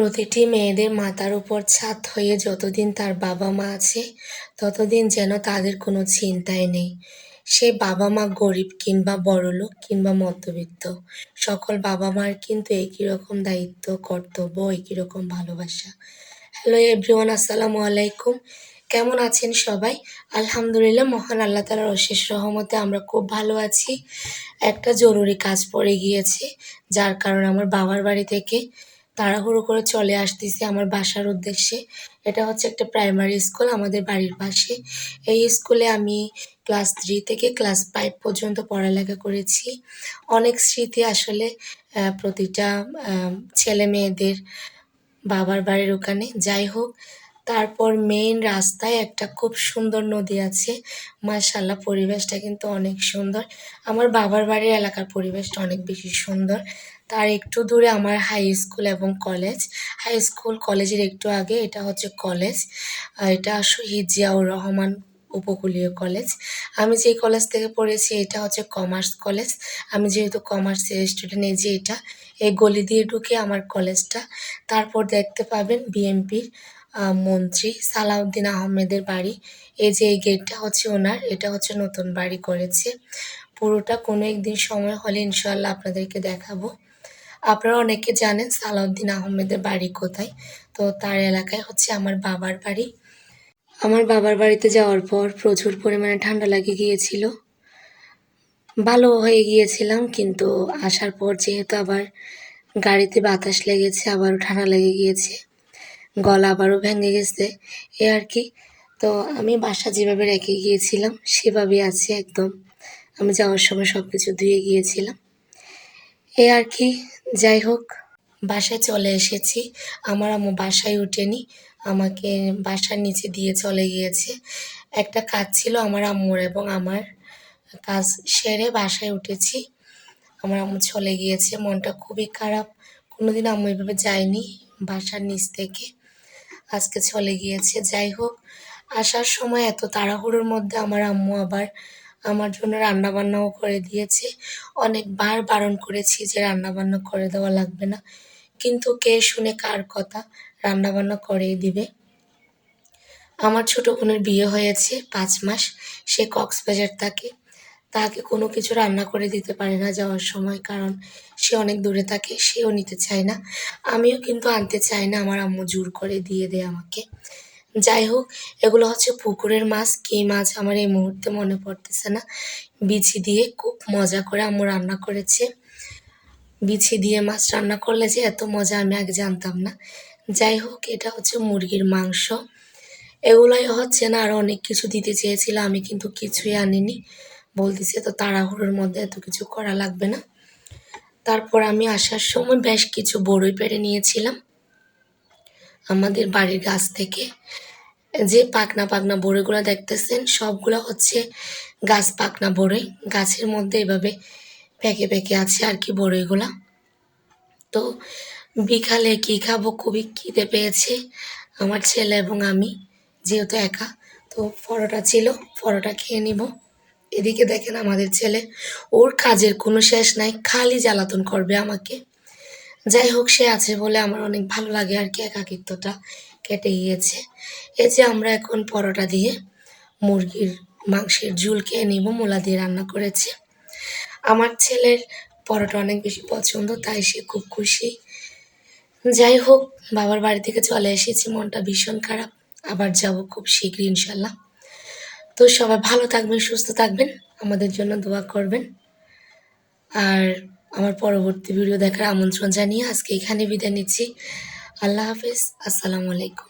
প্রতিটি মেয়েদের মাথার উপর ছাদ হয়ে যতদিন তার বাবা মা আছে, ততদিন যেন তাদের কোনো চিন্তাই নেই। সে বাবা মা গরিব কিংবা বড়লোক কিংবা মধ্যবিত্ত। সকল বাবা মার কিন্তু একই রকম দায়িত্ব, কর্তব্য, একই রকম ভালোবাসা। হ্যালো এভরিওয়ান, আসসালামু আলাইকুম। কেমন আছেন সবাই? আলহামদুলিল্লাহ, মহান আল্লাহ তালার অশেষ রহমতে আমরা খুব ভালো আছি। একটা জরুরি কাজ পড়ে গিয়েছে, যার কারণে আমার বাবার বাড়ি থেকে তাড়াহুড়ো করে চলে আসতেছি আমার বাসার উদ্দেশ্যে। এটা হচ্ছে একটা প্রাইমারি স্কুল আমাদের বাড়ির পাশে। এই স্কুলে আমি ক্লাস থ্রি থেকে ক্লাস ফাইভ পর্যন্ত পড়ালেখা করেছি। অনেক স্মৃতি আসলে প্রতিটা ছেলে মেয়েদের বাবার বাড়ির ওখানে। যাই হোক তারপর মেইন রাস্তায় একটা খুব সুন্দর নদী আছে। মাশাল্লাহ পরিবেশটা কিন্তু অনেক সুন্দর। আমার বাবার বাড়ির এলাকার পরিবেশটা অনেক বেশি সুন্দর। তার একটু দূরে আমার হাই স্কুল এবং কলেজ হাই স্কুল কলেজের একটু আগে এটা হচ্ছে কলেজ এটা শহীদ জিয়াউর রহমান উপকূলীয় কলেজ আমি যেই কলেজ থেকে পড়েছি, এটা হচ্ছে কমার্স কলেজ আমি যেহেতু কমার্সের স্টুডেন্ট এই যে এটা, এই গলি দিয়ে ঢুকে আমার কলেজটা তারপর দেখতে পাবেন বিএমপির মন্ত্রী সালাউদ্দিন আহমেদের বাড়ি। এই যে এই গেটটা হচ্ছে ওনার, এটা হচ্ছে নতুন বাড়ি করেছে। পুরোটা কোনো একদিন সময় হলে ইনশাল্লাহ আপনাদেরকে দেখাবো। আপনারা অনেকে জানেন সালাউদ্দিন আহমেদের বাড়ি কোথায়। তো তার এলাকায় হচ্ছে আমার বাবার বাড়ি। আমার বাবার বাড়িতে যাওয়ার পর প্রচুর পরিমাণে ঠান্ডা লাগে গিয়েছিল। ভালো হয়ে গিয়েছিলাম, কিন্তু আসার পর যেহেতু আবার গাড়িতে বাতাস লেগেছে, আবারও ঠান্ডা লেগে গিয়েছে গলা আবারও ভেঙে গেছে। এ আর কি। তো আমি বাসা যেভাবে রেখে গিয়েছিলাম সেভাবেই আছে একদম। আমি যাওয়ার সময় সব কিছু ধুয়ে গিয়েছিলাম। এ আর কি, যাই হোক। বাসায় চলে এসেছি। আমার আম্মু বাসায় উঠেনি। আমাকে বাসার নিচে দিয়ে চলে গিয়েছে। একটা কাজ ছিল আমার আম্মুর এবং আমার কাজ সেরে বাসায় উঠেছি। আমার আম্মু চলে গিয়েছে। মনটা খুবই খারাপ। কোনোদিন আম্মু এভাবে যায়নি বাসার নিচ থেকে। আজকে চলে গিয়েছে। যাই হোক, আসার সময় এত তাড়াহুড়োর মধ্যে আমার আম্মু আবার আমার জন্য রান্না বান্নাও করে দিয়েছে। অনেকবার বারণ করেছি যে রান্না বান্না করে দেওয়া লাগবে না। কিন্তু কে শুনে কার কথা রান্না বান্না করেই দিবে? আমার ছোট বোনের বিয়ে হয়েছে পাঁচ মাস। সে কক্সবাজার থাকে। তাকে কোনো কিছু রান্না করে দিতে পারে না যাওয়ার সময়, কারণ সে অনেক দূরে থাকে, সেও নিতে চায় না। আমিও কিন্তু আনতে চাই না, আমার আম্মু জোর করে দিয়ে দেয় আমাকে। যাই হোক, এগুলো হচ্ছে পুকুরের মাছ, কী মাছ আমার এই মুহূর্তে মনে পড়তেছে না। বিচি দিয়ে খুব মজা করে আম্মু রান্না করেছে। বিছি দিয়ে মাছ রান্না করলে যে এত মজা আমি আগে জানতাম না। যাই হোক, এটা হচ্ছে মুরগির মাংস। এগুলোই হচ্ছে না আরও অনেক কিছু দিতে চেয়েছিল, আমি কিন্তু কিছুই আনিনি। বলতেছে তো তাড়াহুড়োর মধ্যে এত কিছু করা লাগবে না। তারপর আমি আসার সময় বেশ কিছু বড়ই পেড়ে নিয়েছিলাম। আমাদের বাড়ির গাছ থেকে যে পাকনা পাকনা বড়িগুলো দেখতেছেন, সবগুলো হচ্ছে গাছ পাকনা বড়ই। গাছের মধ্যে এভাবে প্যাকে প্যাকে আছে আর কি বড়ইগুলা। তো বিকালে কি খাব খুবই খিদে পেয়েছে আমার ছেলে এবং আমি, যেহেতু একা। তো পরোটা ছিল, পরোটা খেয়ে নিব। এদিকে দেখেন আমাদের ছেলে, ওর কাজের কোনো শেষ নাই, খালি জ্বালাতন করবে আমাকে। যাই হোক, সে আছে বলে আমার অনেক ভালো লাগে আর কি, একাকিত্বটা কেটে গিয়েছে। এই যে আমরা এখন পরোটা দিয়ে মুরগির মাংসের ঝুল খেয়ে নিব, মোলা দিয়ে রান্না করেছি। আমার ছেলের পরোটা অনেক বেশি পছন্দ, তাই সে খুব খুশি। যাই হোক, বাবার বাড়ি থেকে চলে এসেছি, মনটা ভীষণ খারাপ। আবার যাব খুব শীঘ্রই, ইনশাল্লাহ। তো সবাই ভালো থাকবেন, সুস্থ থাকবেন। আমাদের জন্য দোয়া করবেন। আর আমার পরবর্তী ভিডিও দেখার আমন্ত্রণ জানিয়ে আজকে এখানে বিদায় নিচ্ছি। আল্লাহ হাফিজ। আসসালামু আলাইকুম।